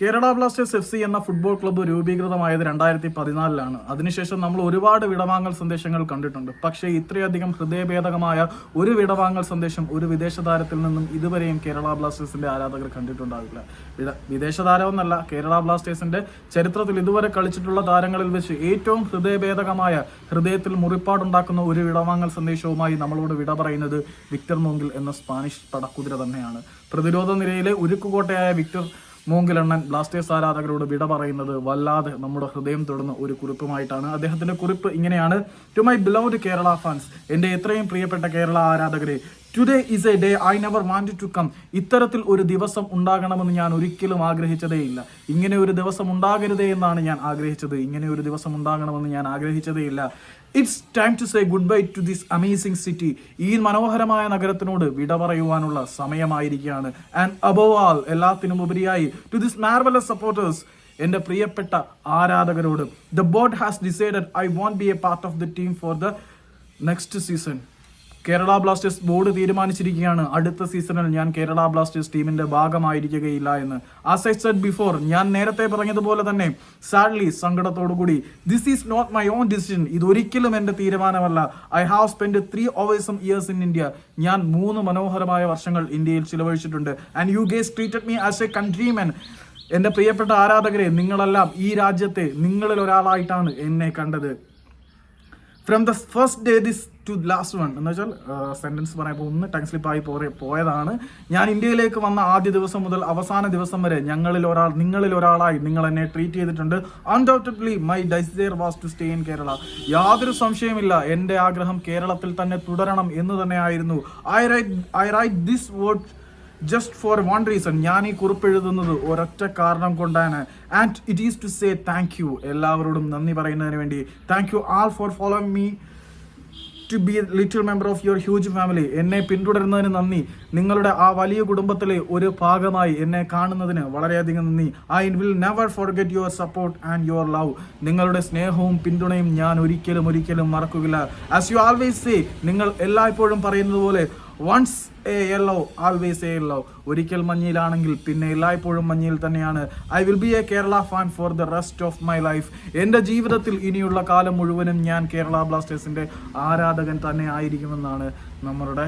Kerala Blasters F C എന്ന football club രൂപീകൃതമായത് രണ്ടായിരത്തി പതിനാലിലാണ് അതിനുശേഷം നമ്മൾ ഒരുപാട് വിടവാങ്ങൽ സന്ദേശങ്ങൾ കണ്ടിട്ടുണ്ട്. പക്ഷേ ഇത്രയധികം ഹൃദയഭേദകമായ ഒരു വിടവാങ്ങൽ സന്ദേശം ഒരു വിദേശ താരത്തിൽ നിന്നും ഇതുവരെയും കേരള ബ്ലാസ്റ്റേഴ്സിന്റെ ആരാധകർ കണ്ടിട്ടുണ്ടാവില്ല. വിദേശ താരമെന്നല്ല കേരള ബ്ലാസ്റ്റേഴ്സിന്റെ ചരിത്രത്തിൽ ഇതുവരെ കളിച്ചിട്ടുള്ള താരങ്ങളിൽ വെച്ച് ഏറ്റവും ഹൃദയഭേദകമായ ഹൃദയത്തിൽ മുറിപ്പാടുണ്ടാക്കുന്ന ഒരു വിടവാങ്ങൽ സന്ദേശവുമായി നമ്മളോട് വിട പറയുന്നത് വിക്ടർ മോങ്കിൽ എന്ന സ്പാനിഷ് പടക്കുതിര തന്നെയാണ്. പ്രതിരോധ നിരയിലെ ഉരുക്കുകോട്ടയായ വിക്ടർ മൂങ്കിലെണ്ണൻ ബ്ലാസ്റ്റേഴ്സ് ആരാധകരോട് വിട പറയുന്നത് വല്ലാതെ നമ്മുടെ ഹൃദയം തൊടുന്ന ഒരു കുറിപ്പുമായിട്ടാണ്. അദ്ദേഹത്തിന്റെ കുറിപ്പ് ഇങ്ങനെയാണ്. To my beloved Kerala fans എന്റെ എത്രയും പ്രിയപ്പെട്ട കേരള ആരാധകരെ today is a day I never want to come ഇത്തരത്തിൽ ഒരു ദിവസം ഉണ്ടാകണമെന്ന് ഞാൻ ഒരിക്കലും ആഗ്രഹിച്ചതേയില്ല ഇങ്ങനെ ഒരു ദിവസം ഉണ്ടാകരുതേ എന്നാണ് ഞാൻ ആഗ്രഹിച്ചത്. ഇങ്ങനെ ഒരു ദിവസം ഉണ്ടാകണമെന്ന് ഞാൻ ആഗ്രഹിച്ചതേയില്ല it's time to say goodbye to this amazing city ഈ മനോഹരമായ നഗരത്തിനോട് വിട പറയുവാനുള്ള സമയമായിരിക്കുകയാണ്. ആൻഡ് അബോവ് ആൾ എല്ലാത്തിനും ഉപരിയായി ടു ദിസ് മാർവലസ് സപ്പോർട്ടേഴ്സ് എന്റെ പ്രിയപ്പെട്ട ആരാധകരോട് the board has decided I won't be a part of the team for the next season Kerala blasters board തീരുമാനിച്ചിരിക്കുകയാണ്. അടുത്ത സീസണിൽ ഞാൻ കേരള ബ്ലാസ്റ്റേഴ്സ് ടീമിന്റെ ഭാഗമായിരിക്കുകയില്ല എന്ന്. ആസ് ഐ സെഡ് ബിഫോർ ഞാൻ നേരത്തെ പറഞ്ഞതുപോലെ തന്നെ sadly സങ്കടത്തോടുകൂടി this is not my own decision ഇതൊരിക്കലും എന്റെ തീരുമാനമല്ല. ഐ ഹാവ് സ്പെൻഡ് ത്രീ ഓവേഴ്സും ഇയേഴ്സ് ഇൻ ഇന്ത്യ ഞാൻ മൂന്ന് മനോഹരമായ വർഷങ്ങൾ ഇന്ത്യയിൽ ചിലവഴിച്ചിട്ടുണ്ട്. And you guys treated me as a countryman എന്റെ പ്രിയപ്പെട്ട ആരാധകരെ നിങ്ങളെല്ലാം ഈ രാജ്യത്തെ നിങ്ങളിൽ ഒരാളായിട്ടാണ് എന്നെ കണ്ടത്. From the first day this to last one എന്ന് വെച്ചാൽ സെന്റൻസ് പറയുമ്പോൾ ഒന്ന് ടങ് സ്ലിപ്പായി പോരെ പോയതാണ്. ഞാൻ ഇന്ത്യയിലേക്ക് വന്ന ആദ്യ ദിവസം മുതൽ അവസാന ദിവസം വരെ ഞങ്ങളിൽ ഒരാൾ നിങ്ങളിൽ ഒരാളായി നിങ്ങൾ എന്നെ ട്രീറ്റ് ചെയ്തിട്ടുണ്ട്. Undoubtedly my desire was to stay in Kerala യാതൊരു സംശയമില്ല എന്റെ ആഗ്രഹം കേരളത്തിൽ തന്നെ തുടരണം എന്ന് തന്നെയായിരുന്നു I write I write this word just for one reason ഞാൻ ഈ കുറിപ്പ് എഴുതുന്നത് ഒരൊറ്റ കാരണം കൊണ്ടാണ്. And it is to say thank you എല്ലാവരോടും നന്ദി പറയുന്നതിന് വേണ്ടി. Thank you all for following me to be little member of your huge family എന്നെ പിന്തുടരുന്നതിന് നന്ദി. നിങ്ങളുടെ ആ വലിയ കുടുംബത്തിലെ ഒരു ഭാഗമായി എന്നെ കാണുന്നതിന് വളരെയധികം നന്ദി. I will never forget your support and your love നിങ്ങളുടെ സ്നേഹവും പിന്തുണയും ഞാൻ ഒരിക്കലും ഒരിക്കലും മറക്കുകയില്ല. ആസ് യു ആൾവേസ് സേ നിങ്ങൾ എല്ലായ്പ്പോഴും പറയുന്നത് പോലെ once a yellow always a yellow ഒരിക്കൽ മഞ്ഞയിലാണെങ്കിൽ പിന്നെ എല്ലായ്പ്പോഴും മഞ്ഞയിൽ തന്നെയാണ്. I will be a Kerala fan for the rest of my life എന്റെ ജീവിതത്തിൽ ഇനിയുള്ള കാലം മുഴുവനും ഞാൻ കേരള ബ്ലാസ്റ്റേഴ്സിന്റെ ആരാധകൻ തന്നെ ആയിരിക്കുമെന്നാണ് നമ്മളുടെ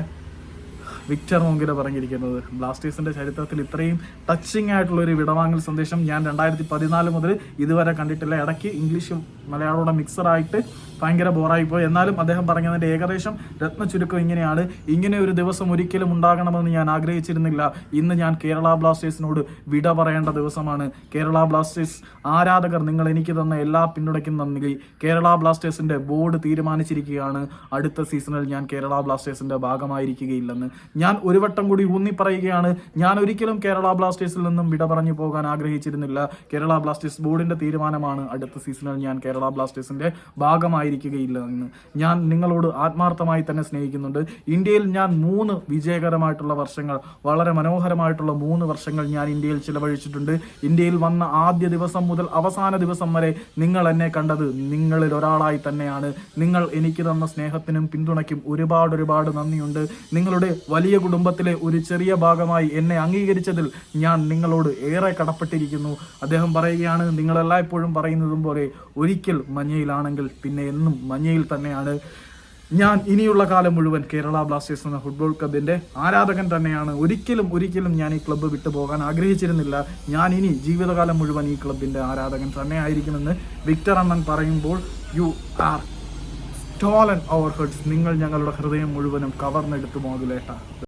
വിക്ടർ മോങ്കിര പറഞ്ഞിരിക്കുന്നത്. ബ്ലാസ്റ്റേഴ്സിന്റെ ചരിത്രത്തിൽ ഇത്രയും ടച്ചിങ് ആയിട്ടുള്ള ഒരു വിടവാങ്ങൽ സന്ദേശം ഞാൻ രണ്ടായിരത്തി പതിനാല് മുതൽ ഇതുവരെ കണ്ടിട്ടില്ല. ഇടയ്ക്ക് ഇംഗ്ലീഷും മലയാളവും മിക്സറായിട്ട് ഭയങ്കര ബോറായി പോയി. എന്നാലും അദ്ദേഹം പറഞ്ഞതിന്റെ ഏകദേശം രത്ന ചുരുക്കം ഇങ്ങനെയാണ്. ഇങ്ങനെ ഒരു ദിവസം ഒരിക്കലും ഉണ്ടാകണമെന്ന് ഞാൻ ആഗ്രഹിച്ചിരുന്നില്ല. ഇന്ന് ഞാൻ കേരള ബ്ലാസ്റ്റേഴ്സിനോട് വിട പറയേണ്ട ദിവസമാണ്. കേരള ബ്ലാസ്റ്റേഴ്സ് ആരാധകർ നിങ്ങൾ എനിക്ക് തന്ന എല്ലാ പിന്തുണയ്ക്കും നന്ദി. കേരള ബ്ലാസ്റ്റേഴ്സിന്റെ ബോർഡ് തീരുമാനിച്ചിരിക്കുകയാണ്. അടുത്ത സീസണിൽ ഞാൻ കേരള ബ്ലാസ്റ്റേഴ്സിന്റെ ഭാഗമായിരിക്കുകയില്ലെന്ന്. ഞാൻ ഒരു വട്ടം കൂടി ഊന്നി പറയുകയാണ് ഞാൻ ഒരിക്കലും കേരള ബ്ലാസ്റ്റേഴ്സിൽ നിന്നും വിട പറഞ്ഞു പോകാൻ ആഗ്രഹിച്ചിരുന്നില്ല. കേരള ബ്ലാസ്റ്റേഴ്സ് ബോർഡിന്റെ തീരുമാനമാണ് അടുത്ത സീസണിൽ ഞാൻ കേരള ബ്ലാസ്റ്റേഴ്സിന്റെ ഭാഗമായിരിക്കുകയില്ല എന്ന് ഞാൻ നിങ്ങളോട് ആത്മാർത്ഥമായി തന്നെ സ്നേഹിക്കുന്നുണ്ട്. ഇന്ത്യയിൽ ഞാൻ മൂന്ന് വിജയകരമായിട്ടുള്ള വർഷങ്ങൾ വളരെ മനോഹരമായിട്ടുള്ള മൂന്ന് വർഷങ്ങൾ ഞാൻ ഇന്ത്യയിൽ ചിലവഴിച്ചിട്ടുണ്ട്. ഇന്ത്യയിൽ വന്ന ആദ്യ ദിവസം മുതൽ അവസാന ദിവസം വരെ നിങ്ങൾ എന്നെ കണ്ടത് നിങ്ങളിൽ ഒരാളായി തന്നെയാണ്. നിങ്ങൾ എനിക്ക് തന്ന സ്നേഹത്തിനും പിന്തുണയ്ക്കും ഒരുപാട് ഒരുപാട് നന്ദിയുണ്ട്. നിങ്ങളുടെ വലിയ കുടുംബത്തിലെ ഒരു ചെറിയ ഭാഗമായി എന്നെ അംഗീകരിച്ചതിൽ ഞാൻ നിങ്ങളോട് ഏറെ കടപ്പെട്ടിരിക്കുന്നു. അദ്ദേഹം പറയുകയാണ് നിങ്ങളെല്ലായ്പ്പോഴും പറയുന്നതും പോലെ ഒരിക്കൽ മഞ്ഞയിലാണെങ്കിൽ പിന്നെ എന്നും മഞ്ഞയിൽ തന്നെയാണ്. ഞാൻ ഇനിയുള്ള കാലം മുഴുവൻ കേരള ബ്ലാസ്റ്റേഴ്സ് എന്ന ഫുട്ബോൾ ക്ലബിന്റെ ആരാധകൻ തന്നെയാണ്. ഒരിക്കലും ഒരിക്കലും ഞാൻ ഈ ക്ലബ്ബ് വിട്ടു പോകാൻ ആഗ്രഹിച്ചിരുന്നില്ല. ഞാൻ ഇനി ജീവിതകാലം മുഴുവൻ ഈ ക്ലബിന്റെ ആരാധകൻ തന്നെയായിരിക്കുമെന്ന് വിക്ടർ അണ്ണൻ പറയുമ്പോൾ you are stolen our hearts നിങ്ങൾ ഞങ്ങളുടെ ഹൃദയം മുഴുവനും കവർന്നെടുത്തു മോതുലേട്ട.